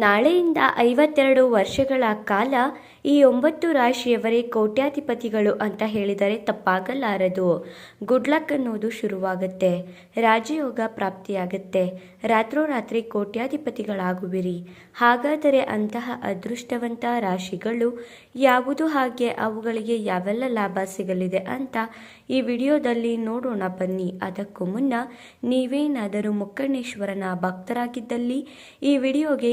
ನಾಳೆಯಿಂದ ಐವತ್ತೆರಡು ವರ್ಷಗಳ ಕಾಲ ಈ ಒಂಬತ್ತು ರಾಶಿಯವರೇ ಕೋಟ್ಯಾಧಿಪತಿಗಳು ಅಂತ ಹೇಳಿದರೆ ತಪ್ಪಾಗಲಾರದು. ಗುಡ್ ಲಕ್ ಅನ್ನೋದು ಶುರುವಾಗುತ್ತೆ. ರಾಜಯೋಗ ಪ್ರಾಪ್ತಿಯಾಗುತ್ತೆ. ರಾತ್ರೋರಾತ್ರಿ ಕೋಟ್ಯಾಧಿಪತಿಗಳಾಗುವಿರಿ. ಹಾಗಾದರೆ ಅಂತಹ ಅದೃಷ್ಟವಂತ ರಾಶಿಗಳು ಯಾವುದು ಹಾಗೆ ಅವುಗಳಿಗೆ ಯಾವೆಲ್ಲ ಲಾಭ ಸಿಗಲಿದೆ ಅಂತ ಈ ವಿಡಿಯೋದಲ್ಲಿ ನೋಡೋಣ ಬನ್ನಿ. ಅದಕ್ಕೂ ಮುನ್ನ ನೀವೇನಾದರೂ ಮುಕ್ಕಣ್ಣೇಶ್ವರನ ಭಕ್ತರಾಗಿದ್ದಲ್ಲಿ ಈ ವಿಡಿಯೋಗೆ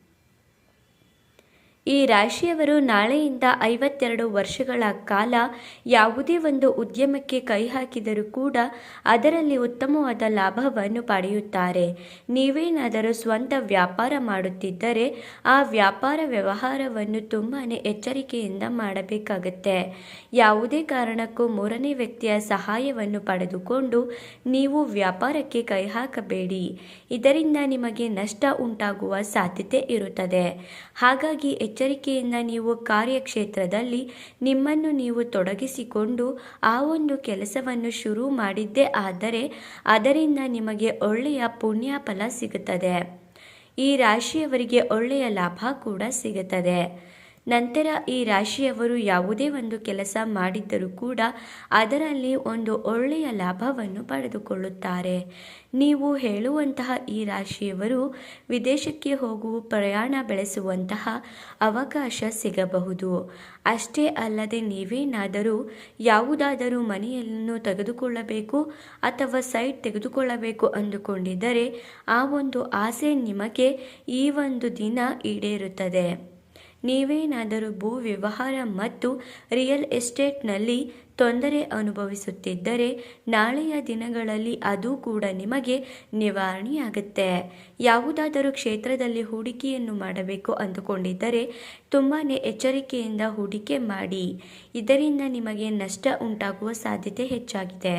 ಈ ರಾಶಿಯವರು ನಾಳೆಯಿಂದ ಐವತ್ತೆರಡು ವರ್ಷಗಳ ಕಾಲ ಯಾವುದೇ ಒಂದು ಉದ್ಯಮಕ್ಕೆ ಕೈ ಹಾಕಿದರೂ ಕೂಡ ಅದರಲ್ಲಿ ಉತ್ತಮವಾದ ಲಾಭವನ್ನು ಪಡೆಯುತ್ತಾರೆ. ನೀವೇನಾದರೂ ಸ್ವಂತ ವ್ಯಾಪಾರ ಮಾಡುತ್ತಿದ್ದರೆ ಆ ವ್ಯಾಪಾರ ವ್ಯವಹಾರವನ್ನು ತುಂಬಾ ಎಚ್ಚರಿಕೆಯಿಂದ ಮಾಡಬೇಕಾಗುತ್ತೆ. ಯಾವುದೇ ಕಾರಣಕ್ಕೂ ಮೂರನೇ ವ್ಯಕ್ತಿಯ ಸಹಾಯವನ್ನು ಪಡೆದುಕೊಂಡು ನೀವು ವ್ಯಾಪಾರಕ್ಕೆ ಕೈ ಹಾಕಬೇಡಿ. ಇದರಿಂದ ನಿಮಗೆ ನಷ್ಟ ಉಂಟಾಗುವ ಸಾಧ್ಯತೆ ಇರುತ್ತದೆ. ಹಾಗಾಗಿ ಎಚ್ಚರಿಕೆಯಿಂದ ನೀವು ಕಾರ್ಯಕ್ಷೇತ್ರದಲ್ಲಿ ನಿಮ್ಮನ್ನು ನೀವು ತೊಡಗಿಸಿಕೊಂಡು ಆ ಒಂದು ಕೆಲಸವನ್ನು ಶುರು ಮಾಡಿದ್ದೇ ಆದರೆ ಅದರಿಂದ ನಿಮಗೆ ಒಳ್ಳೆಯ ಪುಣ್ಯ ಫಲ ಸಿಗುತ್ತದೆ. ಈ ರಾಶಿಯವರಿಗೆ ಒಳ್ಳೆಯ ಲಾಭ ಕೂಡ ಸಿಗುತ್ತದೆ. ನಂತರ ಈ ರಾಶಿಯವರು ಯಾವುದೇ ಒಂದು ಕೆಲಸ ಮಾಡಿದ್ದರೂ ಕೂಡ ಅದರಲ್ಲಿ ಒಂದು ಒಳ್ಳೆಯ ಲಾಭವನ್ನು ಪಡೆದುಕೊಳ್ಳುತ್ತಾರೆ. ನೀವು ಹೇಳುವಂತಹ ಈ ರಾಶಿಯವರು ವಿದೇಶಕ್ಕೆ ಹೋಗುವ ಪ್ರಯಾಣ ಬೆಳೆಸುವಂತಹ ಅವಕಾಶ ಸಿಗಬಹುದು. ಅಷ್ಟೇ ಅಲ್ಲದೆ ನೀವೇನಾದರೂ ಯಾವುದಾದರೂ ಮನೆಯನ್ನು ತೆಗೆದುಕೊಳ್ಳಬೇಕು ಅಥವಾ ಸೈಟ್ ತೆಗೆದುಕೊಳ್ಳಬೇಕು ಅಂದುಕೊಂಡಿದ್ದರೆ ಆ ಒಂದು ಆಸೆ ನಿಮಗೆ ಈ ಒಂದು ದಿನ ಈಡೇರುತ್ತದೆ. ನೀವೇನಾದರೂ ಭೂ ವ್ಯವಹಾರ ಮತ್ತು ರಿಯಲ್ ಎಸ್ಟೇಟ್ನಲ್ಲಿ ತೊಂದರೆ ಅನುಭವಿಸುತ್ತಿದ್ದರೆ ನಾಳೆಯ ದಿನಗಳಲ್ಲಿ ಅದು ಕೂಡ ನಿಮಗೆ ನಿವಾರಣೆಯಾಗುತ್ತೆ. ಯಾವುದಾದರೂ ಕ್ಷೇತ್ರದಲ್ಲಿ ಹೂಡಿಕೆಯನ್ನು ಮಾಡಬೇಕು ಅಂದುಕೊಂಡಿದ್ದರೆ ತುಂಬಾ ಎಚ್ಚರಿಕೆಯಿಂದ ಹೂಡಿಕೆ ಮಾಡಿ. ಇದರಿಂದ ನಿಮಗೆ ನಷ್ಟ ಉಂಟಾಗುವ ಸಾಧ್ಯತೆ ಹೆಚ್ಚಾಗಿದೆ.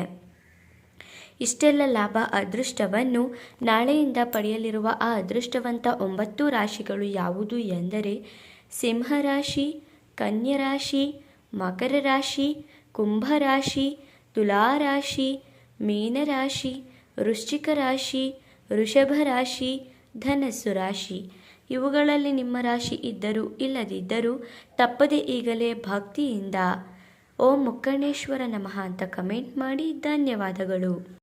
ಇಷ್ಟೆಲ್ಲ ಲಾಭ ಅದೃಷ್ಟವನ್ನು ನಾಳೆಯಿಂದ ಪಡೆಯಲಿರುವ ಆ ಅದೃಷ್ಟವಂತ ಒಂಬತ್ತು ರಾಶಿಗಳು ಯಾವುದು ಎಂದರೆ ಸಿಂಹರಾಶಿ, ಕನ್ಯರಾಶಿ ಮಕರ ರಾಶಿ ಕುಂಭರಾಶಿ, ತುಲಾರಾಶಿ, ಮೀನರಾಶಿ ವೃಶ್ಚಿಕ ರಾಶಿ ವೃಷಭ ರಾಶಿ ಧನಸ್ಸು ರಾಶಿ ಇವುಗಳಲ್ಲಿ ನಿಮ್ಮ ರಾಶಿ ಇದ್ದರೂ ಇಲ್ಲದಿದ್ದರೂ ತಪ್ಪದೆ ಈಗಲೇ ಭಕ್ತಿಯಿಂದ ಓಂ ಮುಕ್ಕಣೇಶ್ವರ ನಮಃ ಅಂತ ಕಮೆಂಟ್ ಮಾಡಿ ಧನ್ಯವಾದಗಳು.